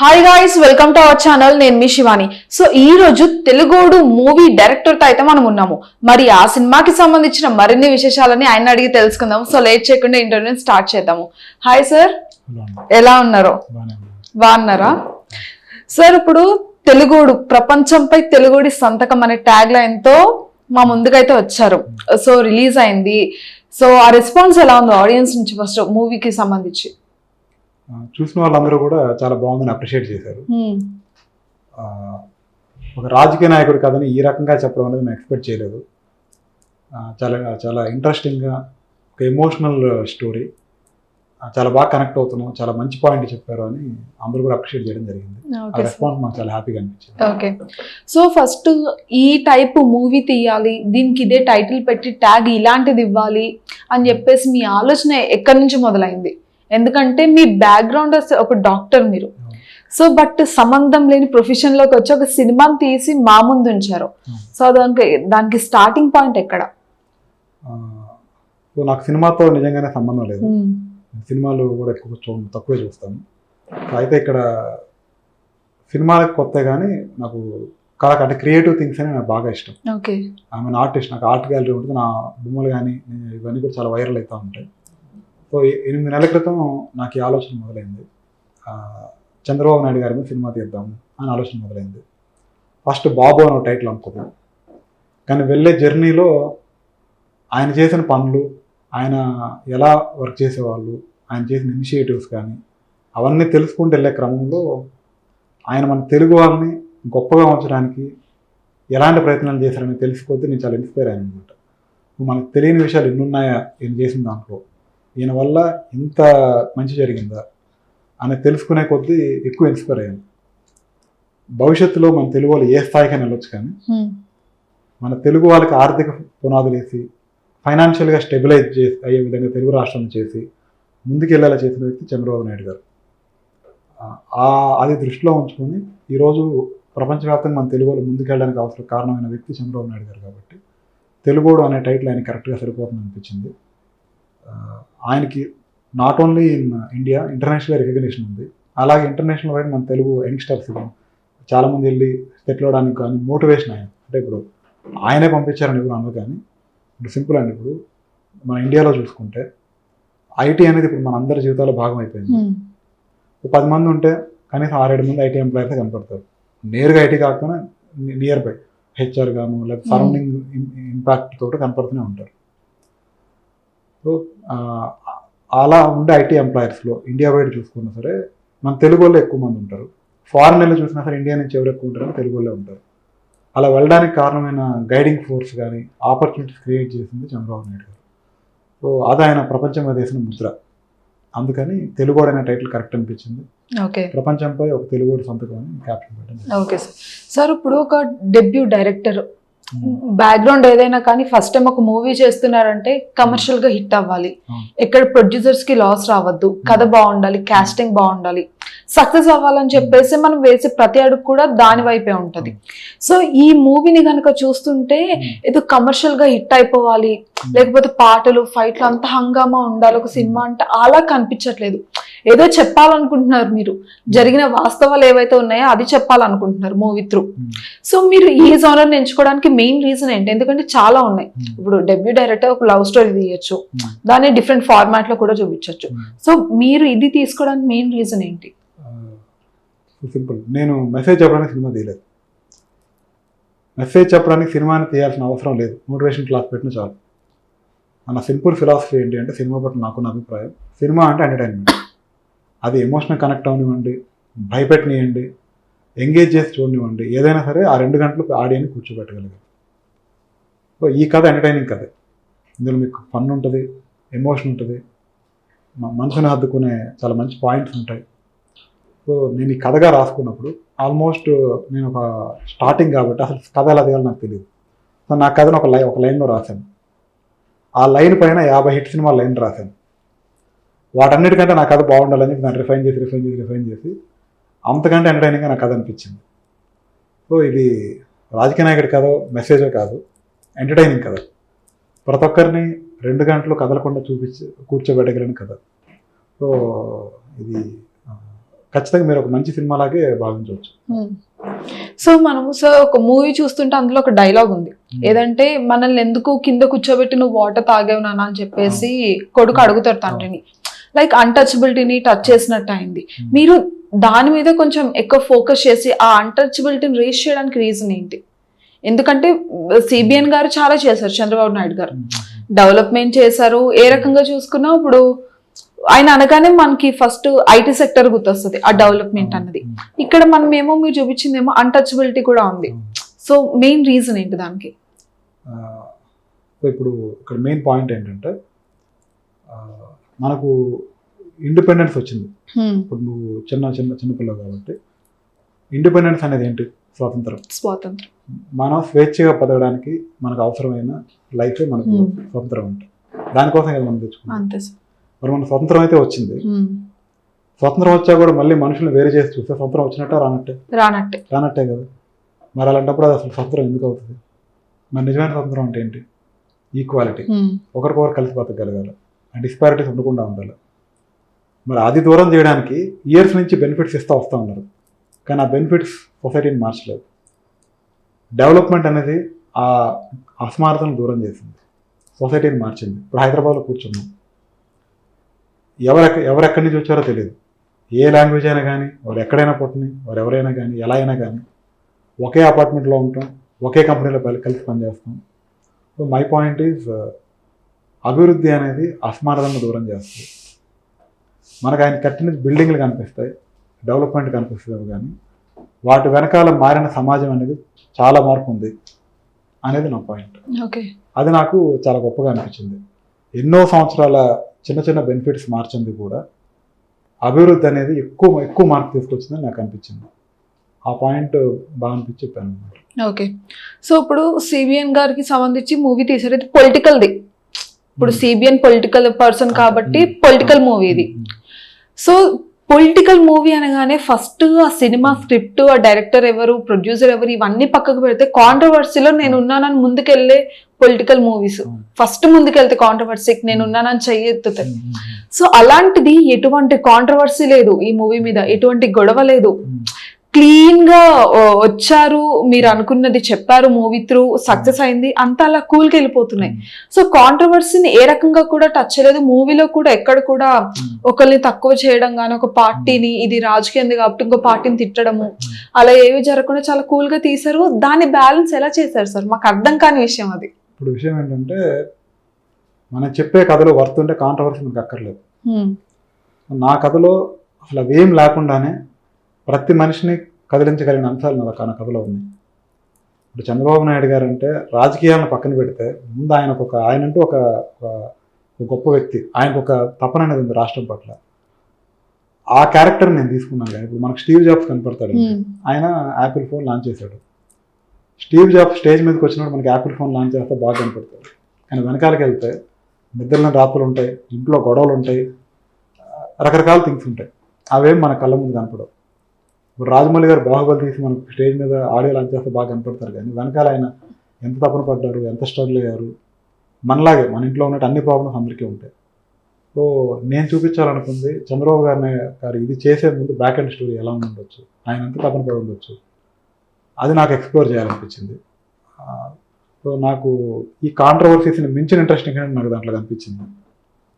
Hi guys welcome to our channel నేను మీ Shivani. So ఈ రోజు తెలుగోడు మూవీ డైరెక్టర్తో అయితే మనం ఉన్నాము. మరి ఆ సినిమాకి సంబంధించిన మరిన్ని విశేషాలని ఆయన అడిగి తెలుసుకుందాం. సో లేట్ చేయకుండా ఇంటర్వ్యూ స్టార్ట్ చేద్దాము. Hi sir. ఎలా ఉన్నారు. బాగున్నారా? సార్ ఇప్పుడు తెలుగోడు ప్రపంచంపై తెలుగుడి సంతకం అనే ట్యాగ్ లైన్తో మా ముందుకైతే వచ్చారు. సో రిలీజ్ అయింది. సో ఆ రెస్పాన్స్ ఎలా ఉంది ఆడియన్స్ నుంచి ఫస్ట్ మూవీకి సంబంధించి. చూసిన వాళ్ళందరూ కూడా చాలా బాగుందని అప్రిషియేట్ చేశారు. ఒక రాజకీయ నాయకుడు కథని ఈ రకంగా చెప్పడం అనేది నేను ఎక్స్పెక్ట్ చేయలేదు. చాలా చాలా ఇంట్రెస్టింగ్గా ఒక ఎమోషనల్ స్టోరీ చాలా బాగా కనెక్ట్ అవుతున్నాం చాలా మంచి పాయింట్ చెప్పారు అని అందరూ కూడా అప్రిషియేట్ చేయడం జరిగింది. ఆ రెస్పాన్స్ మాకు చాలా హ్యాపీగా అనిపించింది. ఓకే. సో ఫస్ట్ ఈ టైప్ మూవీ తీయాలి దీనికి ఇదే టైటిల్ పెట్టి ట్యాగ్ ఇలాంటిది ఇవ్వాలి అని చెప్పేసి మీ ఆలోచన ఎక్కడి నుంచి మొదలైంది? ఎందుకంటే మీ బ్యాక్గ్రౌండ్ ఒక డాక్టర్ మీరు. సో బట్ సంబంధం లేని ప్రొఫెషన్లోకి వచ్చి ఒక సినిమాని తీసి మా ముందు ఉంచారు. సో దానికి దానికి స్టార్టింగ్ పాయింట్ ఎక్కడ? నాకు సినిమాతో నిజంగానే సంబంధం లేదు. Hmm. సినిమాలు కూడా ఎక్కువ చూ తక్కువే చూస్తాను. అయితే ఇక్కడ సినిమాలకు కొత్త కానీ నాకు కళ అంటే క్రియేటివ్ థింగ్స్ అని నాకు బాగా ఇష్టం. ఓకే ఆమె ఆర్టిస్ట్ నాకు ఆర్ట్ గ్యాలరీ ఉంటుంది. నా బొమ్మలు కానీ ఇవన్నీ కూడా చాలా వైరల్ అవుతూ ఉంటాయి. సో ఎనిమిది నెలల క్రితం నాకు ఈ ఆలోచన మొదలైంది. చంద్రబాబు నాయుడు గారి మీద సినిమా తీద్దాము అని ఆలోచన మొదలైంది. ఫస్ట్ బాబు అని ఒక టైటిల్ అనుకున్నాను కానీ వెళ్ళే జర్నీలో ఆయన చేసిన పనులు ఆయన ఎలా వర్క్ చేసేవాళ్ళు ఆయన చేసిన ఇనిషియేటివ్స్ కానీ అవన్నీ తెలుసుకుంటూ వెళ్ళే క్రమంలో ఆయన మన తెలుగు వాళ్ళని గొప్పగా ఉంచడానికి ఎలాంటి ప్రయత్నాలు చేశారని తెలిసిపోతే నేను చాలా ఇన్స్పైర్ అయ్యాను అనమాట మనకు తెలియని విషయాలు ఎన్ని ఉన్నాయా చేసిన దాంట్లో ఈయన వల్ల ఇంత మంచి జరిగిందా అని తెలుసుకునే కొద్దీ ఎక్కువ ఇన్స్పైర్ అయ్యాను భవిష్యత్తులో మన తెలుగు వాళ్ళు ఏ స్థాయికైనా వెళ్ళొచ్చు కానీ. మన తెలుగు వాళ్ళకి ఆర్థిక పునాదులు వేసి ఫైనాన్షియల్గా స్టెబిలైజ్ చేసి అయ్యే విధంగా తెలుగు రాష్ట్రాలను చేసి ముందుకెళ్ళేలా చేసిన వ్యక్తి చంద్రబాబు నాయుడు గారు. ఆ అది దృష్టిలో ఉంచుకొని ఈరోజు ప్రపంచవ్యాప్తంగా మన తెలుగు వాళ్ళు ముందుకెళ్ళడానికి అవసరం కారణమైన వ్యక్తి చంద్రబాబు నాయుడు గారు కాబట్టి తెలుగోడు అనే టైటిల్ ఆయన కరెక్ట్గా సరిపోతుంది అనిపించింది ఆయనకి not only in India international recognition ఉంది. అలాగే ఇంటర్నేషనల్ వైడ్ మన తెలుగు యంగ్స్టర్స్ చాలామంది వెళ్ళి సెటిల్ అవడానికి కానీ మోటివేషన్ ఆయన. అంటే ఇప్పుడు ఆయనే పంపించారని ఎవరు అనరు కానీ ఇప్పుడు సింపుల్ అండి ఇప్పుడు. మన ఇండియాలో చూసుకుంటే ఐటీ అనేది ఇప్పుడు మన అందరి జీవితాల్లో భాగం అయిపోయింది. పది మంది ఉంటే కనీసం ఆరేడు మంది ఐటీ ఎంప్లాయర్స్ కనపడతారు. నేరుగా ఐటీ కాకపోయినా నియర్ బై హెచ్ఆర్ గాను లేకపోతే సరౌండింగ్ ఇంపాక్ట్ తోటి కనపడుతూనే ఉంటారు. సో అలా ఉండే ఐటీ ఎంప్లాయర్స్లో ఇండియా వైడ్ చూసుకున్నా సరే మన తెలుగు వాళ్ళు ఎక్కువ మంది ఉంటారు. ఫారెన్ వెళ్ళి చూసినా సరే ఇండియా నుంచి ఎవరు ఎక్కువ ఉంటారో తెలుగు వాళ్ళే ఉంటారు. అలా వెళ్ళడానికి కారణమైన గైడింగ్ ఫోర్స్ కానీ ఆపర్చునిటీస్ క్రియేట్ చేసింది చంద్రబాబు నాయుడు గారు. సో అది ఆయన ప్రపంచం మీద వేసిన ముద్ర. అందుకని తెలుగు అనే టైటిల్ కరెక్ట్ అనిపించింది. ఓకే. ప్రపంచంపై ఒక తెలుగు సంతకం అని క్యాప్షన్ పెట్టింది ఓకే సార్. సార్ ఇప్పుడు ఒక డెబ్యూ డైరెక్టర్ బ్యాక్గ్రౌండ్ ఏదైనా కానీ ఫస్ట్ టైం ఒక మూవీ చేస్తున్నారంటే కమర్షియల్గా హిట్ అవ్వాలి. ఎక్కడ ప్రొడ్యూసర్స్కి లాస్ రావద్దు. కథ బాగుండాలి కాస్టింగ్ బాగుండాలి. సక్సెస్ అవ్వాలని చెప్పేసి మనం వేసే ప్రతి అడుగు కూడా దాని వైపే ఉంటది. సో ఈ మూవీని కనుక చూస్తుంటే. ఏదో కమర్షియల్గా హిట్ అయిపోవాలి. లేకపోతే పాటలు ఫైట్లు అంత హంగామా ఉండాలి. ఒక సినిమా అంటే అలా కనిపించట్లేదు. ఏదో చెప్పాలనుకుంటున్నారు మీరు. జరిగిన వాస్తవాలు ఏవైతే ఉన్నాయో అది చెప్పాలనుకుంటున్నారు మూవీ త్రూ. సో మీరు ఈ జోనర్ ఎంచుకోవడానికి మెయిన్ రీజన్ ఏంటి? ఎందుకంటే చాలా ఉన్నాయి. ఇప్పుడు డెబ్యూ డైరెక్టర్ ఒక లవ్ స్టోరీ తీయొచ్చు. దాన్ని డిఫరెంట్ ఫార్మాట్లో కూడా చూపించవచ్చు సో మీరు ఇది తీసుకోవడానికి మెయిన్ రీజన్ ఏంటి? సింపుల్ నేను మెసేజ్ చెప్పడానికి సినిమా తీయలేదు. మెసేజ్ చెప్పడానికి సినిమాని తీయాల్సిన అవసరం లేదు. మోటివేషన్ క్లాస్ పెట్టిన చాలు. మన సింపుల్ ఫిలాసఫీ ఏంటి అంటే సినిమా పట్ల నాకున్న అభిప్రాయం. సినిమా అంటే ఎంటర్టైన్మెంట్ అది ఎమోషనల్ కనెక్ట్ అవనివ్వండి భయపెట్టనివ్వండి ఎంగేజ్ చేసి చూడనివ్వండి ఏదైనా సరే ఆ రెండు గంటలు ఆడియన్ని కూర్చోబెట్టగలిగారు సో ఈ కథ ఎంటర్టైనింగ్ కథ. ఇందులో మీకు ఫన్ ఉంటుంది ఎమోషన్ ఉంటుంది మనసుని హద్దుకునే చాలా మంచి పాయింట్స్ ఉంటాయి. సో నేను ఈ కథగా రాసుకున్నప్పుడు ఆల్మోస్ట్ నేను ఒక స్టార్టింగ్ కాబట్టి అసలు కథ ఎలా తీయాలో నాకు తెలియదు సో నా కథను ఒక లైన్ ఒక లైన్లో రాశాను. ఆ లైన్ పైన యాభై హిట్ సినిమా లైన్ రాశాను. వాటన్నిటికంటే నా కథ బాగుండాలని చెప్పి దాన్ని రిఫైన్ చేసి రిఫైన్ చేసి రిఫైన్ చేసి అంతకంటే ఎంటర్టైనింగ్గా నా కథ అనిపించింది. సో ఇది రాజకీయ నాయకుడి కథ మెసేజే కాదు ఎంటర్టైనింగ్ కథ. ప్రతి ఒక్కరిని రెండు గంటలు కదలకుండా చూపించి కూర్చోబెట్టగలిగిన కథ. సో ఇది ఖచ్చితంగా మీరు ఒక మంచి సినిమాలాగే భావించవచ్చు. సో మనము సో ఒక మూవీ చూస్తుంటే అందులో ఒక డైలాగ్ ఉంది. ఏదంటే మనల్ని ఎందుకు కింద కూర్చోబెట్టి నువ్వు వాటర్ తాగేవు నాన్న అని చెప్పేసి కొడుకు అడుగుతారు తండ్రిని. లైక్ అన్టచబిలిటీని టచ్ చేసినట్టు అయింది. మీరు దాని మీద కొంచెం ఎక్కువ ఫోకస్ చేసి ఆ అన్టచబిలిటీని రీచ్ చేయడానికి రీజన్ ఏంటి? ఎందుకంటే సిబిఎన్ గారు చాలా చేశారు చంద్రబాబు నాయుడు గారు. డెవలప్మెంట్ చేశారు. ఏ రకంగా చూసుకున్నా ఇప్పుడు ఆయన అనగానే మనకి ఫస్ట్ ఐటీ సెక్టర్ గుర్తొస్తుంది ఆ డెవలప్మెంట్ అన్నది. ఇక్కడ మనం ఏమో మీరు చూపించిందేమో అన్టచబిలిటీ కూడా ఉంది. సో మెయిన్ రీజన్ ఏంటి దానికి? ఇప్పుడు ఇక్కడ మెయిన్ పాయింట్ ఏంటంటే మనకు ఇండిపెండెన్స్ వచ్చింది. ఇప్పుడు నువ్వు చిన్న చిన్న చిన్నపిల్లవు కాబట్టి ఇండిపెండెన్స్ అనేది ఏంటి? స్వాతంత్రం. స్వాతంత్రం. మనం స్వేచ్ఛగా బతకడానికి మనకు అవసరమైన లైఫే మనకు Hmm. స్వతంత్రం ఉంటుంది దానికోసం కదా మనం తెచ్చుకున్నాం మరి మన స్వతంత్రం అయితే వచ్చింది. స్వతంత్రం వచ్చా కూడా మళ్ళీ మనుషులను వేరే చేసి చూస్తే స్వతంత్రం వచ్చినట్టే రానట్టే? రానట్టే. రానట్టే కదా. మరి అలాంటప్పుడు అది అసలు స్వతంత్రం ఎందుకు అవుతుంది? మరి నిజమైన స్వతంత్రం అంటే ఏంటి? Equality Hmm. ఒకరికొకరు కలిసి బతకగలగాలి. డిస్పారిటీస్ ఉండకుండా ఉండాలి. మరి అది దూరం చేయడానికి ఇయర్స్ నుంచి బెనిఫిట్స్ ఇస్తూ వస్తూ ఉన్నారు. కానీ ఆ బెనిఫిట్స్ సొసైటీని మార్చలేదు. డెవలప్మెంట్ అనేది ఆ అసమానతను దూరం చేసింది. సొసైటీని మార్చింది. ఇప్పుడు హైదరాబాద్లో కూర్చున్నాం. ఎవరెక్క ఎవరెక్కడి నుంచి వచ్చారో తెలియదు. ఏ లాంగ్వేజ్ అయినా కానీ వారు ఎక్కడైనా పుట్టని వారు ఎవరైనా కానీ ఎలా అయినా కానీ ఒకే అపార్ట్మెంట్లో ఉంటాం ఒకే కంపెనీలో కలిసి పనిచేస్తాం. సో మై పాయింట్ ఈజ్ అభివృద్ధి అనేది అసమానతను దూరం చేస్తుంది. మనకు ఆయన కట్టిన బిల్డింగ్లు కనిపిస్తాయి డెవలప్మెంట్ కనిపిస్తుంది కానీ వాటి వెనకాల మారిన సమాజం అనేది చాలా మార్పు ఉంది అనేది నా పాయింట్. ఓకే. అది నాకు చాలా గొప్పగా అనిపించింది. ఎన్నో సంవత్సరాల చిన్న చిన్న బెనిఫిట్స్ మార్చింది కూడా అభివృద్ధి అనేది ఎక్కువ ఎక్కువ మార్పు తీసుకొచ్చిందని నాకు అనిపించింది. ఆ పాయింట్ బాగా అనిపించి చెప్పాను. ఓకే. సో ఇప్పుడు సిబిఎన్ గారికి సంబంధించి మూవీ తీసారు ఇది పొలిటికల్ది ఇప్పుడు సిబిఎన్ పొలిటికల్ పర్సన్ కాబట్టి పొలిటికల్ మూవీ ఇది. సో పొలిటికల్ మూవీ అనగానే ఫస్ట్ ఆ సినిమా స్క్రిప్ట్ ఆ డైరెక్టర్ ఎవరు ప్రొడ్యూసర్ ఎవరు ఇవన్నీ పక్కకు పెడితే కాంట్రవర్సీలో నేను ఉన్నానని ముందుకెళ్ళే పొలిటికల్ మూవీస్ ఫస్ట్ ముందుకెళ్తే కాంట్రవర్సీకి నేను ఉన్నానని చెయ్యెత్తుతాయి సో అలాంటిది ఎటువంటి కాంట్రవర్సీ లేదు ఈ మూవీ మీద. ఎటువంటి గొడవ లేదు. క్లీన్గా వచ్చారు మీరు అనుకున్నది చెప్పారు మూవీ త్రూ సక్సెస్ అయింది అంతా అలా కూల్కి వెళ్ళిపోతున్నాయి సో కాంట్రవర్సీని ఏ రకంగా కూడా టచ్ చేయలేదు. మూవీలో కూడా ఎక్కడ కూడా ఒకరిని తక్కువ చేయడం కానీ ఒక పార్టీని ఇది రాజకీయం కాబట్టి ఇంకో పార్టీని తిట్టడము అలా ఏవి జరగకుండా చాలా కూల్గా తీశారు. దాన్ని బ్యాలెన్స్ ఎలా చేశారు సార్? మాకు అర్థం కాని విషయం అది. ఇప్పుడు విషయం ఏంటంటే మనం చెప్పే కథలో వర్త్ ఉంటే కాంట్రవర్సీ మనకు అక్కర్లేదు. నా కథలో అసలు అవేం లేకుండానే ప్రతి మనిషిని కదిలించగలిగిన అంశాలు నా నా కథలో ఉన్నాయి. ఇప్పుడు చంద్రబాబు నాయుడు గారు అంటే రాజకీయాలను పక్కన పెడితే ముందు ఆయనకు ఒక ఆయన అంటూ ఒక గొప్ప వ్యక్తి. ఆయనకు ఒక తపన అనేది ఉంది రాష్ట్రం పట్ల. ఆ క్యారెక్టర్ నేను తీసుకున్నాను కానీ ఇప్పుడు మనకు స్టీవ్ జాబ్స్ కనపడతాడు. ఆయన యాపిల్ ఫోన్ లాంచ్ చేశాడు. స్టీవ్ జాబ్స్ స్టేజ్ మీదకి వచ్చినప్పుడు మనకి యాపిల్ ఫోన్ లాంచ్ చేస్తే బాగా కనపడతాడు. కానీ వెనకాలకి వెళ్తే నిద్రలేని రాత్రులు ఉంటాయి ఇంట్లో గొడవలు ఉంటాయి రకరకాల థింగ్స్ ఉంటాయి. అవేం మన కళ్ళ ముందు కనపడవు. రాజమౌళి గారు బాహుబలి తీసి మనకు స్టేజ్ మీద ఆడియో లాంచ్ చేస్తే బాగా కనపడతారు కానీ వెనకాల ఆయన ఎంత తపన పడ్డారు ఎంత స్ట్రగుల్ అయ్యారు మనలాగే మన ఇంట్లో ఉన్నట్టు అన్ని ప్రాబ్లమ్స్ అందరికీ ఉంటాయి. సో నేను చూపించాలనుకుంది చంద్రబాబు గారిని గారు ఇది చేసే ముందు బ్యాక్ అండ్ స్టోరీ ఎలా ఉండొచ్చు ఆయన ఎంత తపన పడి ఉండొచ్చు అది నాకు ఎక్స్ప్లోర్ చేయాలనిపించింది. సో నాకు ఈ కాంట్రవర్సీస్ని మించిన ఇంట్రెస్టింగ్ అనేది నాకు దాంట్లో కనిపించింది.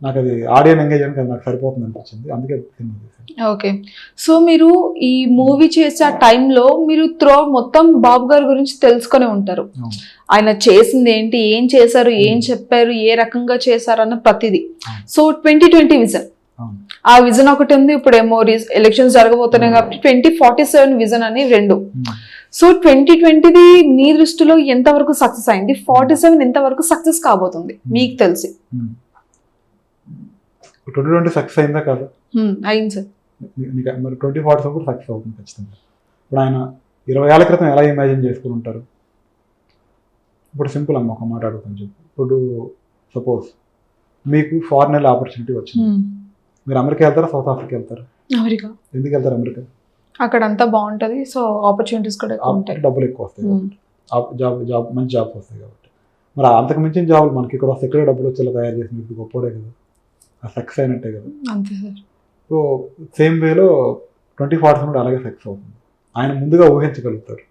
నాకు అది ఆడియన్ ఎంగేజ్ అది నాకు సరిపోతుంది అనిపించింది. అందుకే ఓకే. సో మీరు ఈ మూవీ చేసే టైంలో మీరు త్రో మొత్తం బాబు గారి గురించి తెలుసుకొని ఉంటారు. ఆయన చేసింది ఏంటి ఏం చేశారు ఏం చెప్పారు ఏ రకంగా చేశారు అన్న ప్రతిదీ. So twenty twenty vision. ఆ విజన్ ఒకటి ఉంది ఇప్పుడు ఏమో ఎలక్షన్స్ జరగబోతున్నాయి కాబట్టి ట్వంటీ ఫార్టీ సెవెన్ విజన్ అని రెండు. సో ట్వంటీ ట్వంటీది మీ దృష్టిలో ఎంతవరకు సక్సెస్ అయింది? ఫార్టీ సెవెన్ ఎంతవరకు సక్సెస్ కాబోతుంది? మీకు తెలిసి. ట్వంటీ ట్వంటీ సక్సెస్ అయిందా కాదు? అయింది సార్. నీకు మరి ట్వంటీ ఫార్టీ కూడా సక్సెస్ అవుతుంది ఖచ్చితంగా. ఇప్పుడు ఆయన ఇరవై ఏళ్ళ క్రితం ఎలా ఇమాజిన్ చేసుకుని ఉంటారు? ఇప్పుడు సింపుల్ అమ్మ ఒక మాట అడుగుతాను చెప్పు. ఇప్పుడు సపోజ్ మీకు ఫారెన్ వెళ్ళే ఆపర్చునిటీ వచ్చింది. మీరు అమెరికా వెళ్తారా సౌత్ ఆఫ్రికా వెళ్తారా? అమెరికా. ఎందుకు వెళ్తారు అమెరికా? అక్కడ అంతా బాగుంటది సో ఆపర్చునిటీస్ కూడా ఉంటాయి. డబ్బులు ఎక్కువ వస్తాయి జాబ్ జాబ్ మంచి జాబ్స్ వస్తాయి కాబట్టి. మరి అంతకు మించిన జాబులు మనకి ఇక్కడ వస్తే ఇక్కడే డబ్బులు వచ్చేలా తయారు చేసిన వ్యక్తి గొప్పోడే కదా. సక్సెస్ అయినట్టే కదా. అంతే సార్. సో సేమ్ వేలో ట్వంటీ ఫార్టీ కూడా అలాగే సక్సెస్ అవుతుంది. ఆయన ముందుగా ఊహించగలుగుతారు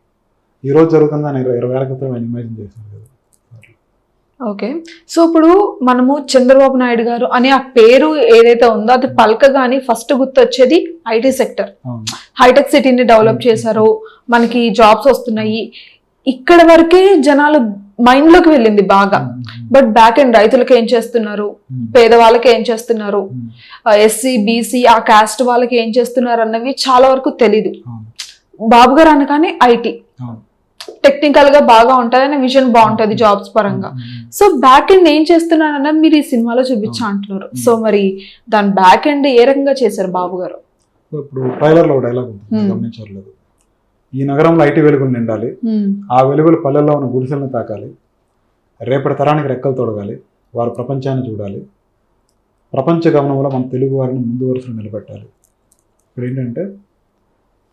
ఈ రోజు జరుగుతుందని ఇరవై ఇరవై ఏళ్ళ క్రితం ఆయన ఇమాజిన్ చేశారు కదా. ఓకే. సో ఇప్పుడు మనము చంద్రబాబు నాయుడు గారు అనే ఆ పేరు ఏదైతే ఉందో అది పలకగానే ఫస్ట్ గుర్తొచ్చేది ఐటీ సెక్టర్. హైటెక్ సిటీని డెవలప్ చేశారు. మనకి జాబ్స్ వస్తున్నాయి. ఇక్కడ వరకే జనాలు మైండ్లోకి వెళ్ళింది బాగా. బట్ బ్యాక్ ఎండ్ రైతులకు ఏం చేస్తున్నారు? పేదవాళ్ళకి ఏం చేస్తున్నారు? ఎస్సీ బీసీ ఆ కాస్ట్ వాళ్ళకి ఏం చేస్తున్నారు అన్నవి చాలా వరకు తెలీదు. బాబు గారు అనగానే ఐటీ. టెక్నికల్గా బాగా ఉంటది అనే విజన్ బాగుంటది జాబ్స్ పరంగా. సో బ్యాక్ ఎండ్ ఏం చేస్తున్నారు అన్నది మీరు ఈ సినిమాలో చూపించా అంటున్నారు. సో మరి దాని బ్యాక్ ఎండ్ ఏ రకంగా చేశారు బాబు గారు? ఇప్పుడు ట్రైలర్లో ఒక డైలాగ్ ఉంటుంది. గమనించలేదు ఈ నగరంలో ఐటీ వెలుగులు నిండాలి. ఆ వెలుగులు పల్లెల్లో ఉన్న గుడిసెలను తాకాలి. రేపటి తరానికి రెక్కలు తొడగాలి. వారు ప్రపంచాన్ని చూడాలి. ప్రపంచ గమనంలో మన తెలుగు వారిని ముందు వరుసలో నిలబెట్టాలి. ఇప్పుడు ఏంటంటే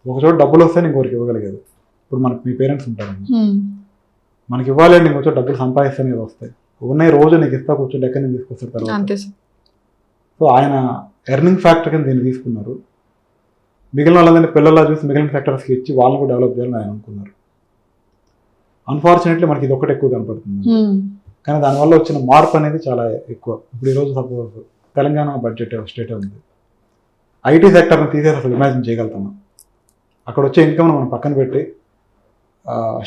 ఒక చోట డబ్బులు వస్తే ఇంకొకరికి ఇవ్వగలిగేది. ఇప్పుడు మనకి మీ పేరెంట్స్ ఉంటారండి మనకి ఇవ్వాలి అని ఇంకొక డబ్బులు సంపాదిస్తేనే వస్తాయి. ఉన్నాయి రోజు నీకు ఇస్తా కూర్చొని ఎక్కడి నుంచి తీసుకొస్తారు తర్వాత. సో ఆయన ఎర్నింగ్ ఫ్యాక్టర్ కింద దీన్ని తీసుకున్నారు. మిగిలిన వాళ్ళందరినీ పిల్లల్లా చూసి మిగిలిన సెక్టర్స్కి ఇచ్చి వాళ్ళని కూడా డెవలప్ చేయాలని ఆయన అనుకున్నారు. అన్ఫార్చునేట్లీ మనకి ఇది ఒకటి ఎక్కువ కనపడుతుంది. కానీ దానివల్ల వచ్చిన మార్పు అనేది చాలా ఎక్కువ. ఇప్పుడు ఈరోజు సపోజ్ తెలంగాణ బడ్జెట్ స్టేట్ ఉంది. ఐటీ సెక్టర్ని తీసేసి అసలు ఇమాజిన్ చేయగలుగుతాం అక్కడ వచ్చే ఇన్కమ్ మనం పక్కన పెట్టి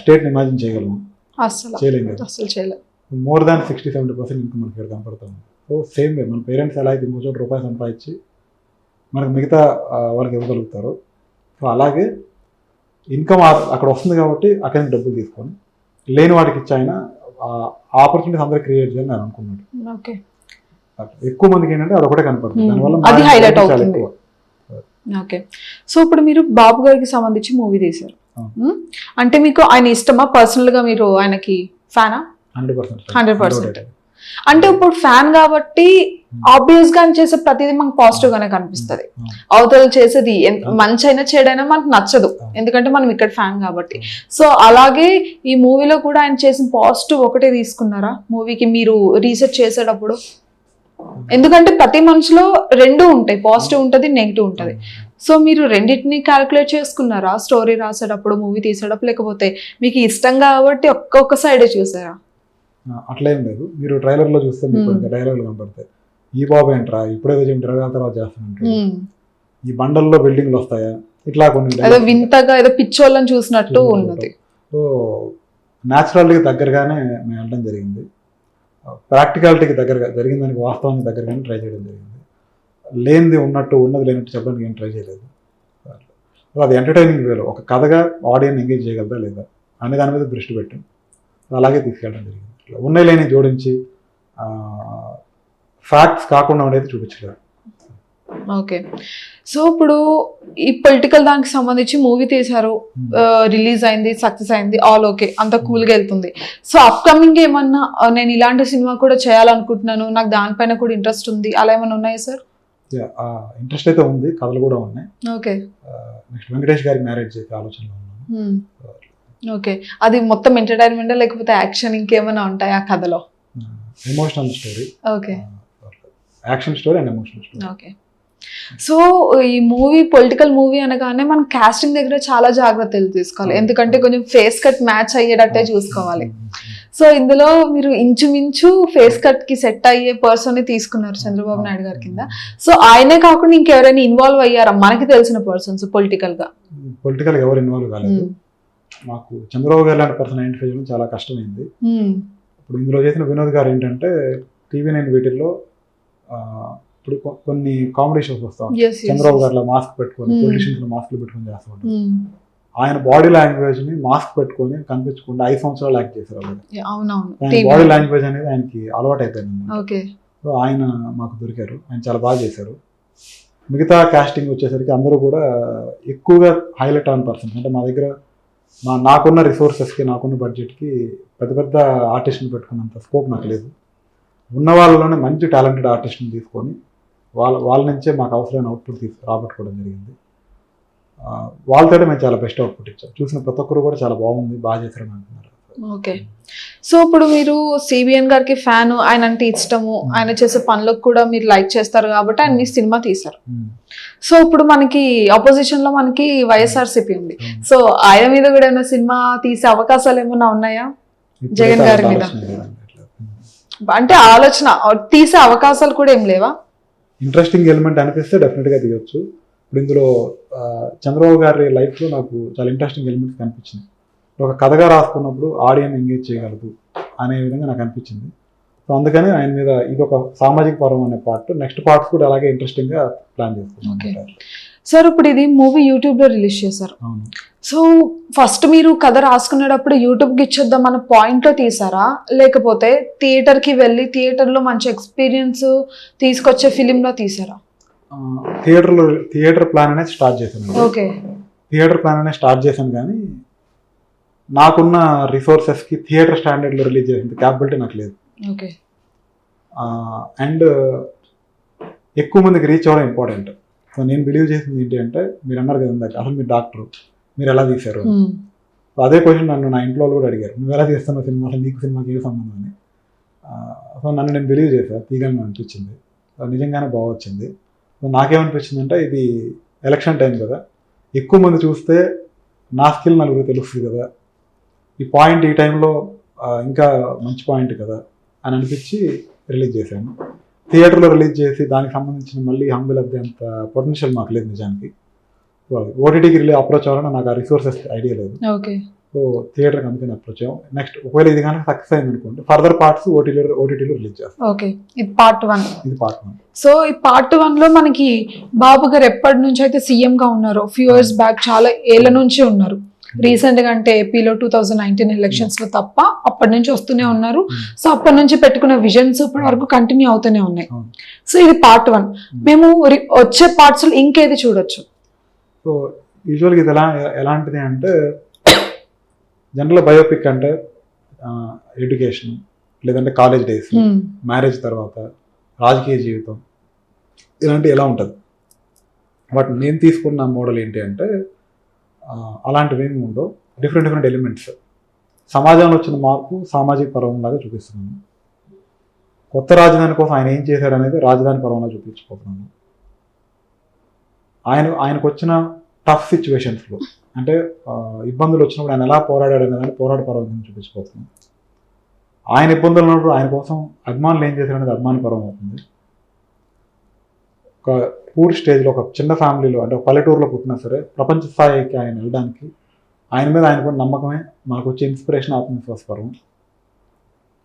స్టేట్ని ఇమాజిన్ చేయగలము? అస్సలు. చేయలేం కదా. అస్సలు చేయలేదు more than sixty seventy percent income మనకి ఇక్కడ కనపడుతుంది సో సేమ్ వే మన పేరెంట్స్ ఎలా అయితే ఇంకో చోట రూపాయలు సంపాదించి మనకి మిగతా వాళ్ళకి ఇవ్వగలుగుతారు సో అలాగే ఇన్కమ్ అక్కడ వస్తుంది కాబట్టి అక్కడి నుంచి డబ్బులు తీసుకొని లేని వాటికి ఇచ్చి ఆయన ఆపర్చునిటీస్ అందరూ క్రియేట్ చేయాలని నేను అనుకున్నాడు ఓకే. ఎక్కువ మందికి ఏంటంటే అది ఒకటే కనపడుతుంది. దానివల్ల అవుతుంది. ఓకే. సో ఇప్పుడు మీరు బాబు గారికి సంబంధించి మూవీ తీశారు? అంటే మీకు ఆయన ఇష్టమా? పర్సనల్గా మీరు ఆయనకి ఫ్యానా? 100%. 100%. అంటే ఇప్పుడు ఫ్యాన్ కాబట్టి ఆబ్వియస్గా చేసే ప్రతిదీ మనకు పాజిటివ్ గానే కనిపిస్తది. అవతల చేసేది. మంచి అయినా చెడైనా మనకు నచ్చదు. ఎందుకంటే మనం ఇక్కడ ఫ్యాన్ కాబట్టి. సో అలాగే ఈ మూవీలో కూడా ఆయన చేసిన పాజిటివ్ ఒకటే తీసుకున్నారా? మూవీకి మీరు రీసెర్చ్ చేసేటప్పుడు? ఎందుకంటే ప్రతి మనిషిలో రెండు ఉంటాయి. పాజిటివ్ ఉంటది నెగిటివ్ ఉంటది. సో మీరు రెండింటిని క్యాలిక్యులేట్ చేసుకున్నారా? స్టోరీ రాసేటప్పుడు మూవీ తీసేటప్పుడు లేకపోతే మీకు ఇష్టం కాబట్టి ఒక్కొక్క సైడే చూసారా? అట్లా ఏం లేదు. మీరు ట్రైలర్లో చూస్తే మీకు Hmm. డైలాగులు కనపడతాయి. ఈ బాబు ఏంట్రా ఇప్పుడే చెప్పి ఇరవై ఏళ్ళ తర్వాత చేస్తానంటాడు ఈ బండల్లో బిల్డింగ్లు వస్తాయా? ఇట్లా కొన్ని ఏదో వింతగా ఏదో పిచ్చోళ్ళని చూసినట్టు ఉన్నది. సో న్యాచురాలిటీకి దగ్గరగానే మేము వెళ్ళడం జరిగింది. ప్రాక్టికాలిటీకి దగ్గరగా జరిగిన దానికి వాస్తవానికి దగ్గరగానే ట్రై చేయడం జరిగింది. లేనిది ఉన్నట్టు ఉన్నది లేనట్టు చెప్పడానికి ఏం ట్రై చేయలేదు. అది ఎంటర్టైనింగ్ వేలో. ఒక కథగా ఆడియన్ ఎంగేజ్ చేయగలదా లేదా? అనే దాని మీద దృష్టి పెట్టాం. అలాగే తీసుకెళ్ళడం జరిగింది. ఉన్నాయి లేని జోడించి ఫ్యాక్ట్స్ కాకుండా ఉండేది చూపించలేదు. ఓకే. సో ఇప్పుడు ఈ పొలిటికల్ దానికి సంబంధించి మూవీ తీశారు రిలీజ్ అయింది సక్సెస్ అయింది ఆల్ ఓకే అంత కూల్గా వెళ్తుంది. సో అప్కమింగ్ ఏమన్నా నేను ఇలాంటి సినిమా కూడా చేయాలనుకుంటున్నాను నాకు దానిపైన కూడా ఇంట్రెస్ట్ ఉంది అలా ఏమైనా ఉన్నాయా సార్? ఇంట్రెస్ట్ అయితే ఉంది కథలు కూడా ఉన్నాయి. ఓకే. నెక్స్ట్ వెంకటేష్ గారి మ్యారేజ్ చేసే ఆలోచనలో ఉన్నాను. ఓకే. అది మొత్తం ఎంటర్టైన్మెంట్ లేకపోతే యాక్షన్ ఇంకేమైనా ఉంటాయి ఆ కథలో? Emotional story okay. Action story and emotional story okay. So ఈ మూవీ పొలిటికల్ మూవీ అనగానే మనం కాస్టింగ్ దగ్గర చాలా జాగ్రత్తలు తీసుకోవాలి. ఎందుకంటే కొంచెం ఫేస్ కట్ మ్యాచ్ అయ్యేటట్టే చూసుకోవాలి. సో ఇందులో మీరు ఇంచుమించు ఫేస్ కట్కి సెట్ అయ్యే పర్సన్ని తీసుకున్నారు చంద్రబాబు నాయుడు గారి కింద. సో ఆయనే కాకుండా ఇంకెవరైనా ఇన్వాల్వ్ అయ్యారా? మనకి తెలిసిన పర్సన్స్ పొలిటికల్గా. పొలిటికల్ ఎవరు ఇన్వాల్వ్ కాలేదు. మాకు చంద్రబాబు గారు లాంటి పర్సన్ ఐడెంటిఫై చేయడం చాలా కష్టమైంది. ఇప్పుడు ఇందులో చేసిన వినోద్ గారు ఏంటంటే టీవీ నైన్ వీటిల్లో ఇప్పుడు కొన్ని కామెడీ షోస్ వస్తాం చంద్రబాబు. గారిలో మాస్క్ పెట్టుకొని. పొలిటీషియన్స్ మాస్క్లు పెట్టుకొని చేస్తూ ఉంటారు. ఆయన బాడీ లాంగ్వేజ్ని మాస్క్ పెట్టుకొని కనిపించకుండా ఐదు సంవత్సరాలు యాక్ట్ చేశారు TV. బాడీ లాంగ్వేజ్ అనేది ఆయనకి అలవాటు అయిపోయింది సో ఆయన మాకు దొరికారు ఆయన చాలా బాగా చేశారు మిగతా కాస్టింగ్ వచ్చేసరికి అందరూ కూడా ఎక్కువగా హైలైట్ అయిన పర్సన్స్ అంటే మా దగ్గర మా నాకున్న రిసోర్సెస్కి నాకున్న బడ్జెట్కి పెద్ద పెద్ద ఆర్టిస్ట్ని పెట్టుకున్నంత స్కోప్ నాకు లేదు. ఉన్న వాళ్ళలోనే మంచి టాలెంటెడ్ ఆర్టిస్ట్ని తీసుకొని వాళ్ళ వాళ్ళ నుంచే మాకు అవసరమైన అవుట్పుట్ తీసు రాబట్టుకోవడం జరిగింది. వాళ్ళతోనే మేము చాలా బెస్ట్ అవుట్పుట్ ఇచ్చాం. చూసిన ప్రతి ఒక్కరు కూడా చాలా బాగుంది బాగా చేశారని అంటున్నారు ఓకే. సో ఇప్పుడు మీరు సిబిఎన్ గారికి ఫ్యాన్ ఆయన అంటే ఇష్టము ఆయన చేసే పనులకు కూడా మీరు లైక్ చేస్తారు కాబట్టి ఆయన మీ సినిమా తీశారు. ఉమ్. సో ఇప్పుడు మనకి ఆపోజిషన్లో మనకి వైఎస్ఆర్సీపీ ఉంది. సో ఆయన మీద కూడా ఏమైనా సినిమా తీసే అవకాశాలు ఏమైనా ఉన్నాయా? జగన్ గారి మీద. అంటే ఆలోచన తీసే అవకాశాలు కూడా ఏం లేవా? ఇంట్రెస్టింగ్ ఎలిమెంట్ అనిపిస్తే డెఫినెట్గా దిగొచ్చు ఇప్పుడు ఇందులో చంద్రబాబు గారి లైఫ్లో నాకు చాలా ఇంట్రెస్టింగ్ ఎలిమెంట్స్ కనిపించింది. ఒక కథగా రాసుకున్నప్పుడు ఆడియన్ ఎంగేజ్ చేయగలదు అనే విధంగా నాకు అనిపించింది. సో అందుకని ఆయన మీద ఇది ఒక సామాజిక పరం అనే పార్ట్ నెక్స్ట్ పార్ట్స్ కూడా అలాగే ఇంట్రెస్టింగ్గా ప్లాన్ Okay. చేసుకున్నాను సార్ ఇప్పుడు ఇది మూవీ యూట్యూబ్లో రిలీజ్ చేశారు. అవును. సో ఫస్ట్ మీరు కథ రాసుకునేటప్పుడు యూట్యూబ్కి ఇచ్చేద్దాం అన్న పాయింట్లో తీసారా? లేకపోతే థియేటర్కి వెళ్ళి థియేటర్లో మంచి ఎక్స్పీరియన్స్ తీసుకొచ్చే ఫిలిం లో తీసారా? థియేటర్లో థియేటర్ ప్లాన్ అనేది స్టార్ట్ చేశాను. ఓకే థియేటర్ ప్లాన్ అనేది స్టార్ట్ చేశాను కానీ నాకున్న రిసోర్సెస్కి థియేటర్ స్టాండర్డ్లో రిలీజ్ చేసేంత క్యాపబిలిటీ నాకు లేదు. ఓకే. అండ్ ఎక్కువ మందికి రీచ్ అవ్వడం ఇంపార్టెంట్ సో నేను బిలీవ్ చేసింది ఏంటి అంటే మీరు అన్నారు కదా ఇందాక అసలు మీరు డాక్టర్ మీరు ఎలా తీశారు అదే క్వశ్చన్ నన్ను నా ఇంట్లో కూడా అడిగారు. నువ్వు ఎలా తీస్తున్నావు సినిమా? అసలు నీకు సినిమాకి ఏ సంబంధం అని. సో నన్ను నేను బిలీవ్ చేశాను తీగని అనిపించింది. నిజంగానే బాగా వచ్చింది. సో నాకేమనిపించింది అంటే ఇది ఎలక్షన్ టైం కదా. ఎక్కువ మంది చూస్తే నా స్కిల్ నలుగురు తెలుస్తుంది కదా. ఈ పాయింట్ ఈ టైంలో ఇంకా మంచి పాయింట్ కదా అని అనిపించి రిలీజ్ చేశాను. థియేటర్లో రిలీజ్ చేసి దానికి సంబంధించిన మళ్ళీ హంబిల్ అద్దె అంత పొటెన్షియల్ మాకు లేదు నిజానికి. ఓటీటీకి రిలీ అప్రోచ్ అవ్వాలని నాకు ఆ రిసోర్సెస్ ఐడియా లేదు. ఓకే సో థియేటర్కి అందుకని అప్రోచ్ అయ్యాం నెక్స్ట్ ఒకవేళ ఇది కనుక సక్సెస్ అయింది అనుకోండి ఫర్దర్ పార్ట్స్ ఓటీటీలో ఓటీటీలో రిలీజ్ చేస్తాం. ఓకే ఇది పార్ట్ వన్ ఇది పార్ట్ వన్ సో ఈ పార్ట్ వన్లో మనకి బాబు గారు ఎప్పటి నుంచి అయితే సీఎం గా ఉన్నారు ఫ్యూ ఇయర్స్ బ్యాక్ చాలా ఏళ్ళ నుంచి ఉన్నారు. రీసెంట్గా అంటే ఏపీలో టూ థౌజండ్ నైన్టీన్ ఎలక్షన్స్లో తప్ప అప్పటి నుంచి వస్తూనే ఉన్నారు. సో అప్పటి నుంచి పెట్టుకున్న విజన్స్ ఇప్పటి వరకు కంటిన్యూ అవుతూనే ఉన్నాయి. సో ఇది పార్ట్ వన్ మేము వచ్చే పార్ట్స్లో ఇంకేది చూడొచ్చు. సో యూజువల్గా ఇది ఎలా ఎలాంటిది అంటే జనరల్ బయోపిక్ అంటే ఎడ్యుకేషన్ లేదంటే కాలేజ్ డేస్ Hmm. మ్యారేజ్ తర్వాత రాజకీయ జీవితం ఇలాంటివి ఎలా ఉంటుంది? బట్ నేను తీసుకున్న మోడల్ ఏంటి అంటే అలాంటివి ఏమి ఉండవు. డిఫరెంట్ డిఫరెంట్ ఎలిమెంట్స్ సమాజంలో వచ్చిన మార్పు సామాజిక పర్వంలాగా చూపిస్తున్నాను. కొత్త రాజధాని కోసం ఆయన ఏం చేశాడు అనేది రాజధాని పర్వంలా చూపించిపోతున్నాను ఆయన ఆయనకు వచ్చిన టఫ్ సిచ్యువేషన్స్లో అంటే ఇబ్బందులు వచ్చినప్పుడు ఆయన ఎలా పోరాడాడు అనేది పోరాట పర్వం కింద చూపించిపోతున్నాను ఆయన ఇబ్బందులు ఉన్నప్పుడు ఆయన కోసం అభిమానులు ఏం చేశారు అనేది అభిమాన పర్వం అవుతుంది. ఒక పూర్ స్టేజ్లో ఒక చిన్న ఫ్యామిలీలో అంటే ఒక పల్లెటూరులో పుట్టినా సరే ప్రపంచ స్థాయికి ఆయన వెళ్ళడానికి ఆయన మీద ఆయనకున్న నమ్మకమే. మనకు వచ్చే ఇన్స్పిరేషన్ ఆత్మవిశ్వాస పర్వం.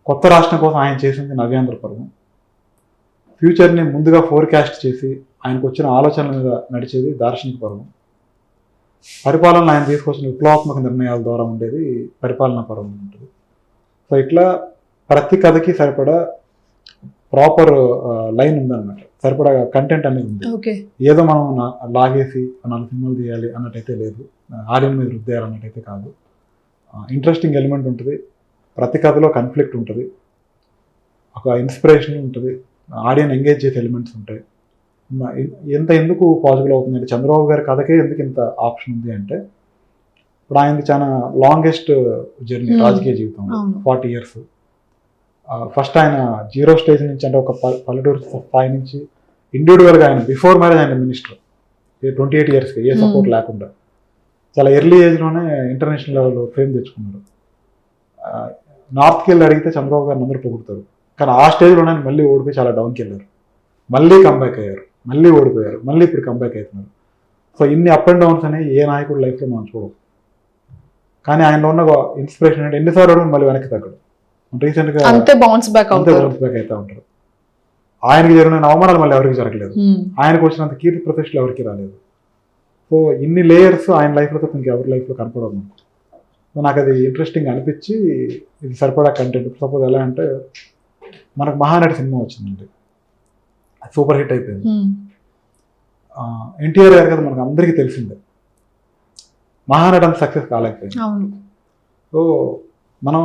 కొత్త రాష్ట్రం కోసం ఆయన చేసింది నవ్యాంధ్ర పర్వం. ఫ్యూచర్ని ముందుగా ఫోర్కాస్ట్ చేసి ఆయనకు వచ్చిన ఆలోచనల మీద నడిచేది దార్శనిక పర్వం. పరిపాలన ఆయన తీసుకొచ్చిన విప్లవాత్మక నిర్ణయాల ద్వారా ఉండేది పరిపాలనా పర్వం ఉంటుంది. సో ఇట్లా ప్రతి కథకి సరిపడా ప్రాపర్ లైన్ ఉందన్నమాట. సరిపడా కంటెంట్ అనేది ఉంది. ఏదో మనం లాగేసి నాలుగు సినిమాలు తీయాలి అన్నట్టయితే లేదు. ఆడియన్ మీద రుద్దేయాలి అన్నట్టయితే కాదు. ఇంట్రెస్టింగ్ ఎలిమెంట్ ఉంటుంది. ప్రతి కథలో కన్ఫ్లిక్ట్ ఉంటుంది. ఒక ఇన్స్పిరేషన్ ఉంటుంది. ఆడియన్ ఎంగేజ్ చేసే ఎలిమెంట్స్ ఉంటాయి. ఎంత ఎందుకు పాసిబుల్ అవుతుంది అంటే చంద్రబాబు గారి కథకే ఎందుకు ఇంత ఆప్షన్ ఉంది అంటే ఇప్పుడు ఆయనది చాలా లాంగెస్ట్ జర్నీ Hmm. రాజకీయ జీవితం ఫార్టీ ఇయర్స్ ఫస్ట్ ఆయన జీరో స్టేజ్ నుంచి అంటే ఒక పల్లెటూరు స్థాయి నుంచి ఇండివిజువల్గా ఆయన బిఫోర్ మ్యారేజ్ ఆయన మినిస్టర్ ట్వంటీ ఎయిట్ ఇయర్స్కి ఏ సపోర్ట్ Hmm. లేకుండా. చాలా ఎర్లీ ఏజ్లోనే ఇంటర్నేషనల్ లెవెల్ ఫేమ్ తెచ్చుకున్నారు నార్త్కి వెళ్ళి అడిగితే చంద్రబాబు గారిని అందరూ పొగుడుతారు. కానీ ఆ స్టేజ్లోనే ఆయన మళ్ళీ ఓడిపోయి చాలా డౌన్కి వెళ్ళారు. మళ్ళీ కంబ్యాక్ అయ్యారు. మళ్ళీ ఓడిపోయారు. మళ్ళీ ఇప్పుడు కంబ్యాక్ అవుతున్నారు. సో ఇన్ని అప్ అండ్ డౌన్స్ అనేవి ఏ నాయకుడు లైఫ్లో మనం చూడం కానీ ఆయనలో ఉన్న ఇన్స్పిరేషన్ అంటే ఎన్నిసార్లు మళ్ళీ వెనక్కి తగ్గడు. రీసెంట్గా అంతే బౌన్స్ బ్యాక్ అంతే బౌన్స్ బ్యాక్ అవుతూ ఉంటారు. ఆయనకి జరిగిన అవమానాలు మళ్ళీ ఎవరికి జరగలేదు. ఆయనకు వచ్చినంత కీర్తి ప్రతిష్టలు ఎవరికి రాలేదు. సో ఇన్ని లేయర్స్ ఆయన లైఫ్లో తప్ప ఇంకెవరి లైఫ్లో కనపడదు నాకు. సో నాకు అది ఇంట్రెస్టింగ్ అనిపించి ఇది సరిపడా కంటెంట్ సపోజ్ ఎలా అంటే మనకు మహానటి సినిమా వచ్చిందండి. సూపర్ హిట్ అయిపోయింది. ఎన్టీఆర్ గారి కదా మనకు అందరికీ తెలిసిందే. మహానటి అంత సక్సెస్ కాలేకపోయింది సో మనం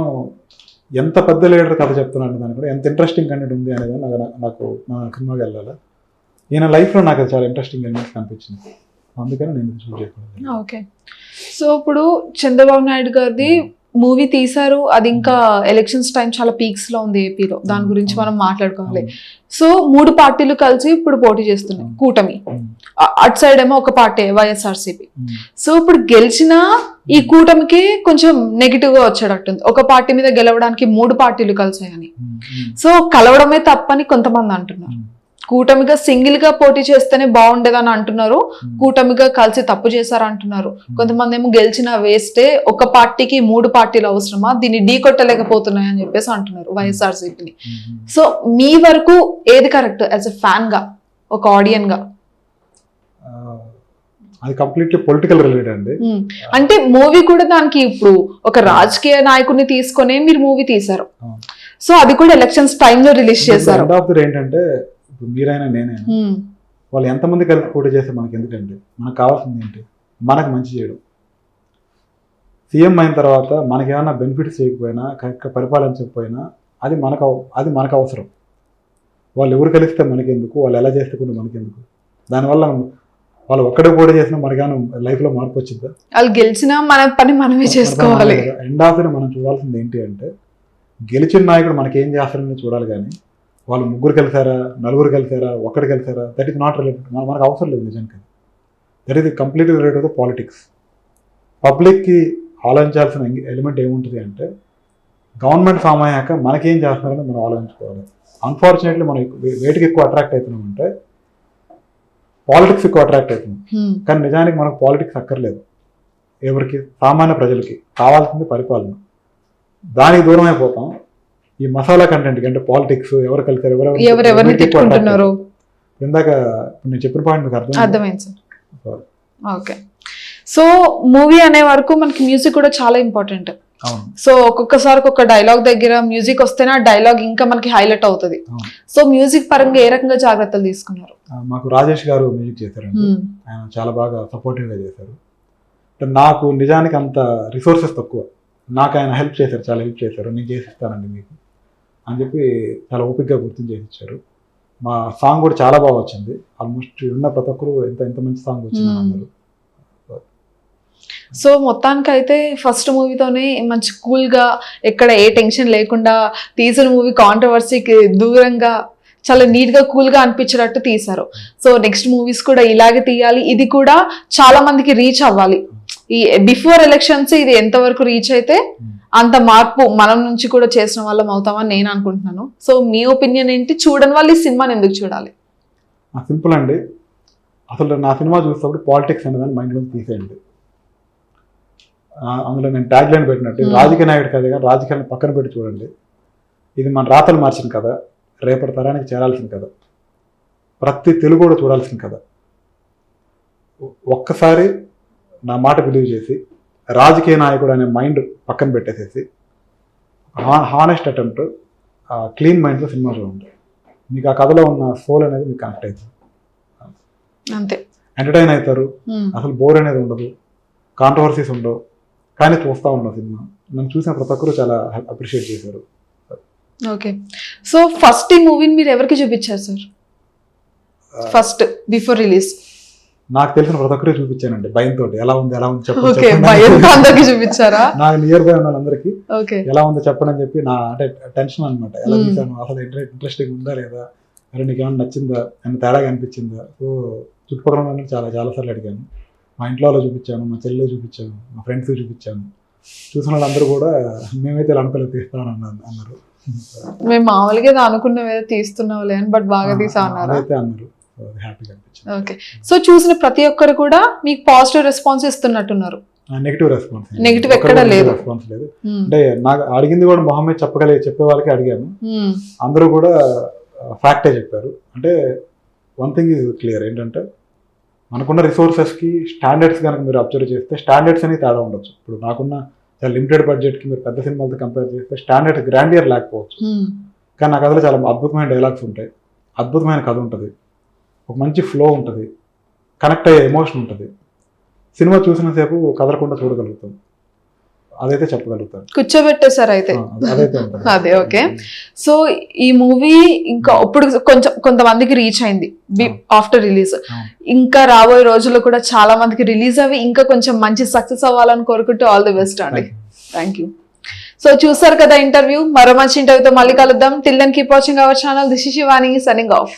ఎంత పెద్ద లీడర్ కథ చెప్తున్నాను దాని కూడా ఎంత ఇంట్రెస్టింగ్ కంటెంట్ ఉంది అనేది నాకు నాకు నా సినిమాకి వెళ్ళాలి. ఈయన లైఫ్లో నాకు అది చాలా ఇంట్రెస్టింగ్ ఎలిమెంట్స్ కనిపించింది. అందుకని నేను చూస్ చేయకూడదు ఓకే. సో ఇప్పుడు చంద్రబాబు నాయుడు గారిది మూవీ తీశారు. అది ఇంకా ఎలక్షన్స్ టైం చాలా పీక్స్లో ఉంది ఏపీలో దాని గురించి మనం మాట్లాడుకోవాలి. సో మూడు పార్టీలు కలిసి ఇప్పుడు పోటీ చేస్తున్నాయి. కూటమి. అటు సైడ్ ఏమో ఒక పార్టీ వైఎస్ఆర్సీపీ. సో ఇప్పుడు గెలిచిన ఈ కూటమికి కొంచెం నెగిటివ్గా వచ్చేటట్టుంది. ఒక పార్టీ మీద గెలవడానికి మూడు పార్టీలు కలిసాయని. సో కలవడమే తప్పని కొంతమంది అంటున్నారు. కూటమిగా సింగిల్గా పోటీ చేస్తేనే బాగుండేదని అంటున్నారు. కూటమిగా కలిసి తప్పు చేశారు అంటున్నారు కొంతమంది ఏమో గెలిచిన వేస్టే ఒక పార్టీకి మూడు పార్టీలు అవసరమా? దీన్ని ఢీ కొట్టలేకపోతున్నాయి అని చెప్పేసి అంటున్నారు వైఎస్ఆర్సీపీని. సో మీ వరకు ఏది కరెక్ట్ యాజ్ ఎ ఫ్యాన్గా ఒక ఆడియన్గా? అది కంప్లీట్లీ పొలిటికల్ రిలేటెడ్ అండి. అంటే మూవీ కూడా దానికి ఇప్పుడు ఒక రాజకీయ నాయకుడిని తీసుకొనే మీరు మూవీ తీశారు. సో అది కూడా ఎలక్షన్స్లో రిలీజ్ చేశారు. ఏంటంటే ఇప్పుడు మీరైనా నేనైనా. వాళ్ళు ఎంతమంది కలిసి పోటీ చేస్తే మనకి ఎందుకండి మనకు కావాల్సింది ఏంటి? మనకు మంచి చేయడం సీఎం అయిన తర్వాత మనకి ఏమైనా బెనిఫిట్స్ చేయకపోయినా కరెక్ట్గా పరిపాలించకపోయినా అది మనకు అది మనకు అవసరం. వాళ్ళు ఎవరు కలిస్తే మనకెందుకు? వాళ్ళు ఎలా చేస్తే కూడా మనకెందుకు? దానివల్ల వాళ్ళు ఒక్కడే పోటీ చేసినా మనకేమైనా లైఫ్లో మార్పు వచ్చిందా వాళ్ళు గెలిచినా మన పని మనమే చేసుకోవాలి. ఎండ్ మనం చూడాల్సింది ఏంటి అంటే గెలిచిన నాయకుడు మనకి ఏం చేస్తారని చూడాలి కానీ వాళ్ళు ముగ్గురు కలిసారా నలుగురు కలిసారా ఒక్కడు కలిసారా? దట్ ఈస్ నాట్ రిలేటెడ్ మనకు అవసరం లేదు నిజానికి that is completely related to politics పబ్లిక్కి ఆలోచించాల్సిన ఎలిమెంట్ ఏముంటుంది అంటే గవర్నమెంట్ ఫామ్ అయ్యాక మనకేం చేస్తున్నారని మనం ఆలోచించుకోవాలి. అన్ఫార్చునేట్లీ మనం వేటికి ఎక్కువ అట్రాక్ట్ అవుతున్నామంటే పాలిటిక్స్ ఎక్కువ అట్రాక్ట్ అవుతున్నాం. ఉమ్. కానీ నిజానికి మనకు పాలిటిక్స్ అక్కర్లేదు. ఎవరికి? సామాన్య ప్రజలకి కావాల్సింది పరిపాలన. దానికి దూరం అయిపోతాం ఈ మసాలా కంటెంట్ అంటే పాలిటిక్స్ ఎవరు కలిసారు ఎవరెవరు తిట్టుకుంటున్నారు. ఇందాక నేను చెప్పిన పాయింట్ మీకు అర్థం అర్థమైంది సార్. ఓకే. సో మూవీ అనే వరకు మనకి మ్యూజిక్ కూడా చాలా ఇంపార్టెంట్ సో ఒక్కొక్కసారి ఒక డైలాగ్ దగ్గర మ్యూజిక్ వస్తేనే ఆ డైలాగ్ ఇంకా మనకి హైలైట్ అవుతుంది. సో మ్యూజిక్ పరంగా ఏ రకంగా జాగ్రత్తలు తీసుకున్నారు? మాకు రాజేష్ గారు మ్యూజిక్ చేశారండి. ఉమ్. ఆయన చాలా బాగా సపోర్టివ్గా చేశారు. నాకు నిజానికి అంత రిసోర్సెస్ తక్కువ. నాకు ఆయన హెల్ప్ చేశారు చాలా హెల్ప్ చేశారు. నేను చేసిస్తానండి మీకు. అని చెప్పి చాలా ఓపికగా గుర్తు చేసి ఇచ్చారు మా సాంగ్ కూడా చాలా బాగా వచ్చింది. ఆల్మోస్ట్ ఉన్న ప్రతి ఒక్కరు ఎంత ఎంత మంచి సాంగ్ వచ్చింది. అందరూ సో మొత్తానికి అయితే ఫస్ట్ మూవీతోనే మంచి కూల్గా ఎక్కడ ఏ టెన్షన్ లేకుండా తీసిన మూవీ కాంట్రవర్సీకి దూరంగా చాలా నీట్గా కూల్గా అనిపించేటట్టు తీశారు. సో నెక్స్ట్ మూవీస్ కూడా ఇలాగే తీయాలి. ఇది కూడా చాలా మందికి రీచ్ అవ్వాలి. ఈ బిఫోర్ ఎలక్షన్స్ ఇది ఎంతవరకు రీచ్ అయితే అంత మార్పు మనం నుంచి కూడా చేసిన వాళ్ళం అవుతామని నేను అనుకుంటున్నాను. సో మీ ఒపీనియన్ ఏంటి? చూడని వాళ్ళు ఈ సినిమాని ఎందుకు చూడాలి? సింపుల్ అండి. అసలు నా సినిమా చూసేటప్పుడు పాలిటిక్స్ అనేదాన్ని మైండ్లో తీసేయండి. అందులో నేను ట్యాగ్ లైన్ పెట్టినట్టు. రాజకీయ నాయకుడు కదా రాజకీయాన్ని పక్కన పెట్టి చూడండి. ఇది మన రాతలు మార్చిన కదా రేపటి తరానికి చేరాల్సిన కదా ప్రతి తెలుగు కూడా చూడాల్సిన కదా ఒక్కసారి నా మాట బిలీవ్ చేసి రాజకీయ నాయకుడు అనే మైండ్ పక్కన పెట్టేసేసి హానెస్ట్ అటెంప్ట్ క్లీన్ మైండ్తో సినిమా చూడండి మీకు ఆ కథలో ఉన్న సోల్ అనేది మీకు కనెక్ట్ అవుతుంది అంతే. ఎంటర్టైన్ అవుతారు. ఉమ్. అసలు బోర్ అనేది ఉండదు. కాంట్రవర్సీస్ ఉండవు. కానీ చూస్తూ ఉన్నాం సినిమా నన్ను చూసిన ప్రతి ఒక్కరు చాలా అప్రిషియేట్ చేశారు. ఓకే సో ఫస్ట్ ఈ మూవీని మీరు ఎవరికి చూపించారు సార్ ఫస్ట్ బిఫోర్ రిలీజ్ నాకు తెలిసిన ప్రతి ఒక్కరు చూపించానండి. భయంతో ఎలా ఉంది ఎలా ఉంది చెప్పండి అని. అందరికి చూపించారా? నాకు నియర్ బై ఉన్న ఓకే. ఎలా ఉందో చెప్పండి అని చెప్పి నా అంటే టెన్షన్ అనమాట ఎలా. చూసాను అసలు ఇంట్రెస్టింగ్ ఉందా లేదా? అరే నీకు ఏమైనా నచ్చిందా? ఏమైనా తేడాగా అనిపించిందా? సో చుట్టుపక్కల ఉన్న చాలా చాలాసార్లు అడిగాను. మా ఇంట్లో వాళ్ళు చూపించాను మా చెల్లెలు చూపించాను మా ఫ్రెండ్స్ చూపించాను. చూసిన వాళ్ళందరూ కూడా మేమైతే ఇలా అనుకోలేదు తీస్తామని అన్నారు. మేము మామూలుగా ఏదో అనుకున్నాం ఏదో తీస్తున్నావులే అని బట్ బాగా తీసా అన్నారా అదైతే అన్నారు. హ్యాపీగా అనిపించింది. ఓకే. సో చూసిన ప్రతి ఒక్కరు కూడా మీకు పాజిటివ్ రెస్పాన్స్ ఇస్తున్నట్టున్నారు. నెగిటివ్ రెస్పాన్స్ Negative ఎక్కడా లేదు. రెస్పాన్స్ లేదు. ఉమ్. అంటే నాకు అడిగింది కూడా మొహమ్మద్ చెప్పగలిగే చెప్పే వాళ్ళకి అడిగాను. ఉమ్. అందరూ కూడా ఫ్యాక్టే చెప్పారు. అంటే వన్ థింగ్ ఈజ్ క్లియర్ ఏంటంటే మనకున్న రిసోర్సెస్కి స్టాండర్డ్స్ కనుక మీరు అబ్జర్వ్ చేస్తే స్టాండర్డ్స్ అనేది తేడా ఉండొచ్చు. ఇప్పుడు నాకున్న చాలా లిమిటెడ్ బడ్జెట్కి మీరు పెద్ద సినిమాలతో కంపేర్ చేస్తే స్టాండర్డ్ గ్రాండియర్ లేకపోవచ్చు. ఉమ్. కానీ నా కథలో చాలా అద్భుతమైన డైలాగ్స్ ఉంటాయి. అద్భుతమైన కథ ఉంటుంది. ఒక మంచి ఫ్లో ఉంటుంది. కనెక్ట్ అయ్యే ఎమోషన్ ఉంటుంది. సినిమా చూసినంతసేపు కదలకుండా చూడగలుగుతాం. అదైతే చెప్పగలుగుతాను. కూర్చోబెట్టేశారు అయితే అదే, okay. సో ఈ మూవీ ఇంకా ఇప్పుడు కొంచెం కొంతమందికి రీచ్ అయింది. After release. ఇంకా రాబోయే రోజుల్లో కూడా చాలా మందికి రిలీజ్ అవి ఇంకా కొంచెం మంచి సక్సెస్ అవ్వాలని కోరుకుంటూ ఆల్ ది బెస్ట్ అండి. థ్యాంక్ యూ సో చూసారు కదా ఇంటర్వ్యూ మరో మంచి ఇంటర్వ్యూతో మళ్ళీ కలుద్దాం. Till then keep watching our channel this Shivani signing off